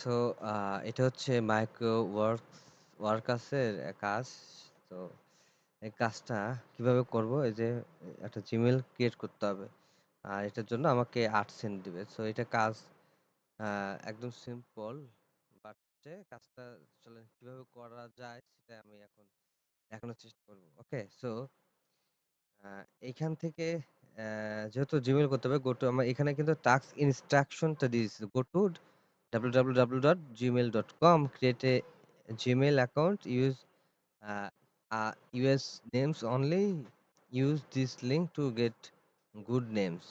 So এটা হচ্ছে micro works ওয়ার্কার্সের কাজ। তো এই কাজটা কীভাবে করব? এই যে একটা Gmail ক্রিয়েট করতে হবে। আর এটার জন্য আমাকে ৮ সেন্ট দিবে। সো এটা কাজ একদম সিম্পল। বাট কাজটা আসলে কীভাবে করা যায় সেটা আমি এখন দেখানোর চেষ্টা করব। ওকে? সো এইখান থেকে যেহেতু Gmail করতে হবে, গো টু আমার এখানে কিন্তু টাস্ক ইনস্ট্রাকশন টা দিয়ে দিছে। Go to www.gmail.com create a Gmail account use uh uh US names only use this link to get good names.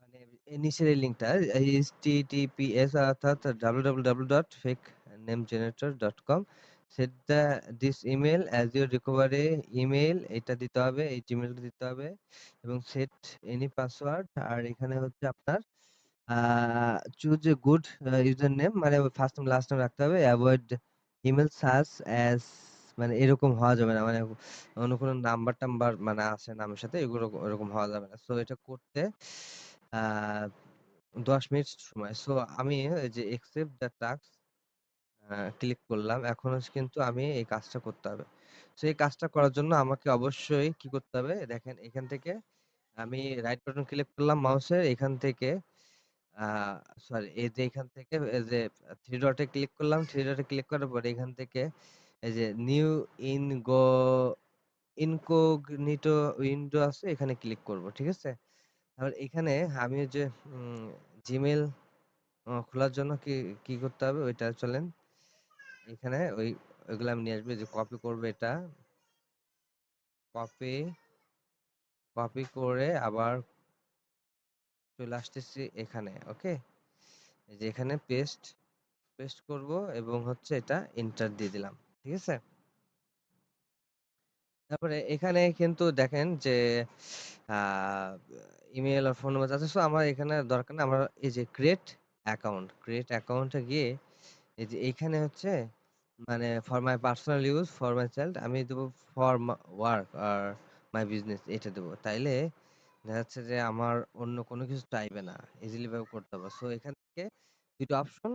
মানে এ নিচের এই লিঙ্কটা https অর্থাৎ www.fakenamegenerator.com set the this email as your recovery email, এটা দিতে হবে। এই Gmail টা দিতে হবে এবং set any password আর এখানে হচ্ছে আপনার choose a good username মানে ফার্স্ট নেম লাস্ট নেম রাখতে হবে। avoid email such as মানে এরকম হওয়া যাবে না। মানে অন্য কোনো নাম্বার-টাম্বার মানে আছে নামের সাথে, এগুলো এরকম হওয়া যাবে না। সো এটা করতে ১০ মিনিট সময়। সো আমি যে accept the task ক্লিক করলাম। এখন হচ্ছে কিন্তু আমি এই কাজটা করতে হবে। সো এই কাজটা করার জন্য আমাকে অবশ্যই কি করতে হবে? দেখেন এখান থেকে আমি রাইট বাটন ক্লিক করলাম মাউসের। এখান থেকে সরি এই যে এখান থেকে এই যে 3 ডট ক্লিক করলাম। 3 ডট ক্লিক করার পরে এখান থেকে এই যে নিউ ইনগো ইনকগনিটো উইন্ডো আছে এখানে ক্লিক করব। ঠিক আছে? তারপর এখানে আমি যে উম খোলার জন্য কি, কি করতে হবে? ওইটা চলেন। এখানে ওই ওইগুলা আমি নিয়ে আসব। যে কপি করব এটা। কপি কপি করে আবার চলে আসতেছি এখানে। ওকে? যে এখানে পেস্ট, পেস্ট করব এবং হচ্ছে এটা এন্টার দিয়ে দিলাম। ঠিক আছে? তারপরে এখানে কিন্তু দেখেন যে আ ইমেইল আর ফোন নাম্বার আছে। আমার এখানে দরকার নাই। আমার এই যে ক্রিয়েট অ্যাকাউন্ট, ক্রিয়েট অ্যাকাউন্ট গিয়ে এই যে এইখানে হচ্ছে মানে for my personal use, for my child আমি দেব ফর ওয়ার্ক আর মাই বিজনেস এটা দেবো তাইলে দেখা যাচ্ছে যে আমার অন্য কোনো কিছু চাইবে না। ইজিলি ভাবে করতে পারব। সো এখান থেকে ২ টা অপশন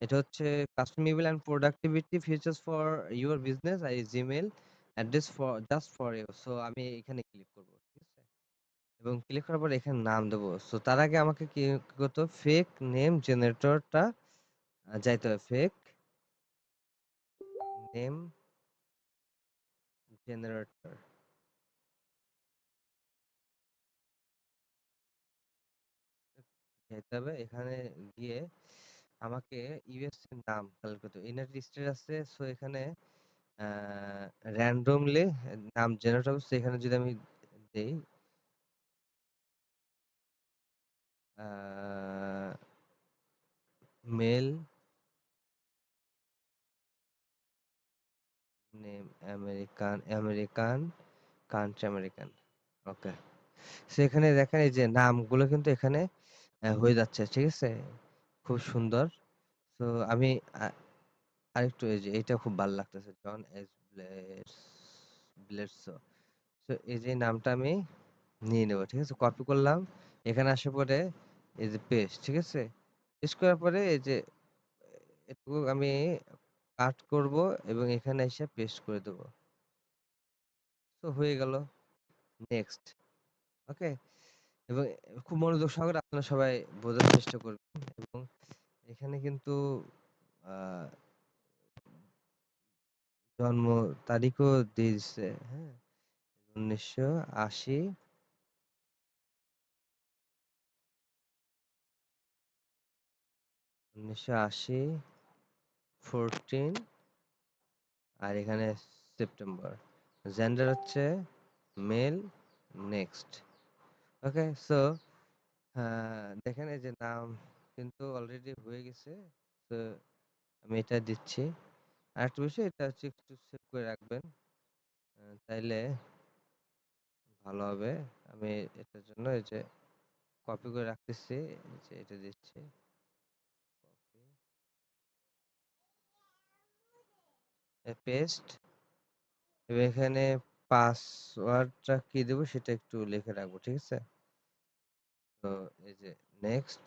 এটা হচ্ছে custom email and productivity features for your business R Gmail address for just for you. So আমি এখানে ক্লিক করব। ঠিক আছে? এবং ক্লিক করার পর এখানে নাম দেবো সো তার আগে আমাকে কি করতে? ফেক নেম জেনারেটরটা যাইতে হবে। Fake generator. যাইতে হবে। এখানে গিয়ে আমাকে ইউএস এর নাম করতে হবে। ইউনাইটেড আছে। সো এখানে র‍্যান্ডমলি নাম জেনারেট হবে। সো এখানে যদি আমি দেই male name American, American, country American. Okay. So এখানে দেখেন এই যে নামগুলো কিন্তু এখানে হয়ে যাচ্ছে। ঠিক আছে? খুব সুন্দর। সো আমি আরেকটু এই যে এটা খুব ভালো লাগতেছে। জন এস ব্লেডসো। সো এই যে নামটা আমি নিয়ে নেব। ঠিক আছে? কপি করলাম। এখানে আসার পরে এই যে পেস্ট। ঠিক আছে? পেস্ট করার পরে এই যে এটুকু আমি কাট করব এবং এখানে এসে পেস্ট করে দেব। তো হয়ে গেল। নেক্সট। ওকে? এবং খুব মনোযোগ সহকারে আপনারা সবাই বোঝার চেষ্টা করবেন এবং এখানে কিন্তু জন্ম তারিখও দিয়ে দিছে। হ্যাঁ? ১৯৮০ ১৯৮০ 14 আর এখানে সেপ্টেম্বর। জেন্ডার হচ্ছে মেল নেক্সট। ওকে? সো দেখেন এই যে নাম কিন্তু অলরেডি হয়ে গেছে। সো আমি এটা দিচ্ছি। আরেকটা বিষয়, এটা হচ্ছে একটু সেভ করে রাখবেন। তাইলে ভালো হবে। আমি এটার জন্য এই যে কপি করে রাখতেছি। যে এটা দিচ্ছি। কপি। এ পেস্ট। এখানে পাসওয়ার্ডটা কি দেব সেটা একটু লিখে রাখব। ঠিক আছে? তো এই যে নেক্সট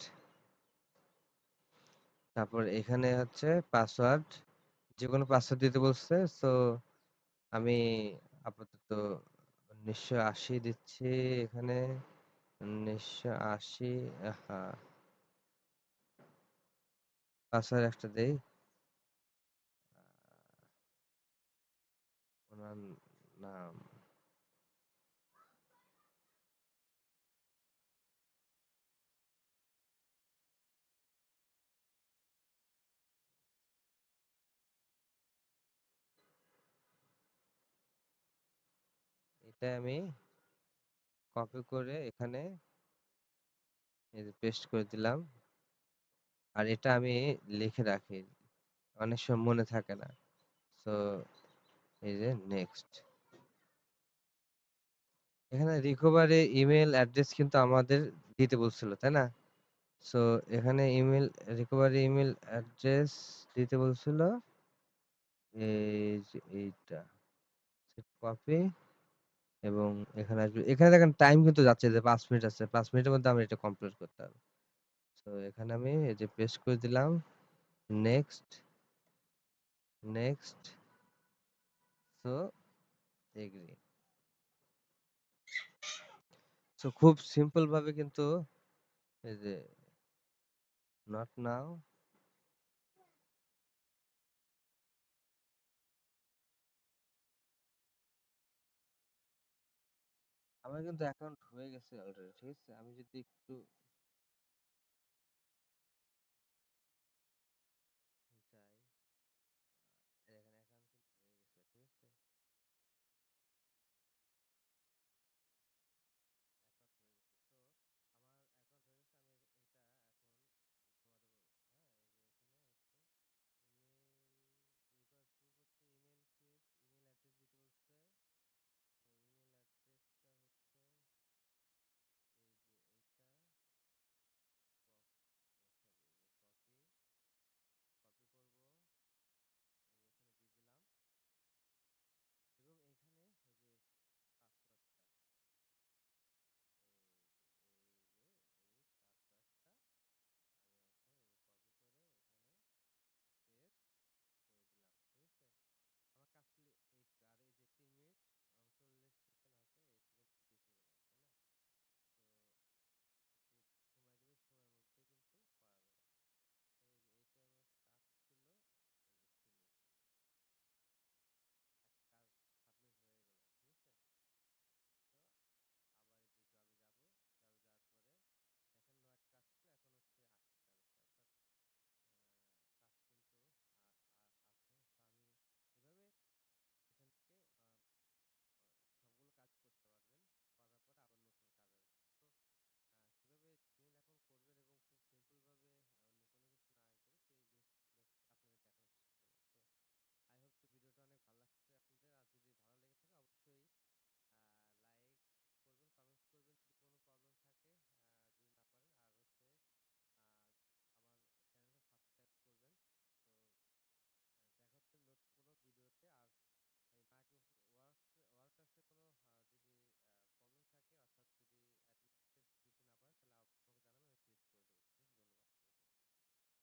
তারপর এখানে হচ্ছে পাসওয়ার্ড যে কোনো পাসওয়ার্ড দিতে বলছে সো আমি আপাতত উনিশশো আশি দিচ্ছি এখানে, উনিশশো আশি হ্যাঁ পাসওয়ার্ড একটা দেই নাম এটা আমি কপি করে এখানে পেস্ট করে দিলাম। আর এটা আমি লিখে রাখি। অনেক সময় মনে থাকে না। সো এই যে নেক্সট এখানে রিকভারি ইমেল অ্যাড্রেস কিন্তু আমাদের দিতে বলছিল, তাই না? সো এখানে ইমেল রিকভারি ইমেল অ্যাড্রেস দিতে বলছিল। এইটা। কপি এবং এখানে আসবে। এখানে দেখেন টাইম কিন্তু যাচ্ছে যে পাঁচ মিনিট আছে। পাঁচ মিনিটের মধ্যে আমরা এটা কমপ্লিট করতে হবে। তো এখানে আমি এই যে পেস্ট করে দিলাম। Next next so agree so খুব সিম্পল ভাবে কিন্তু এই যে নট নাও আমার কিন্তু অ্যাকাউন্ট হয়ে গেছে অলরেডি ঠিক আছে? আমি যদি একটু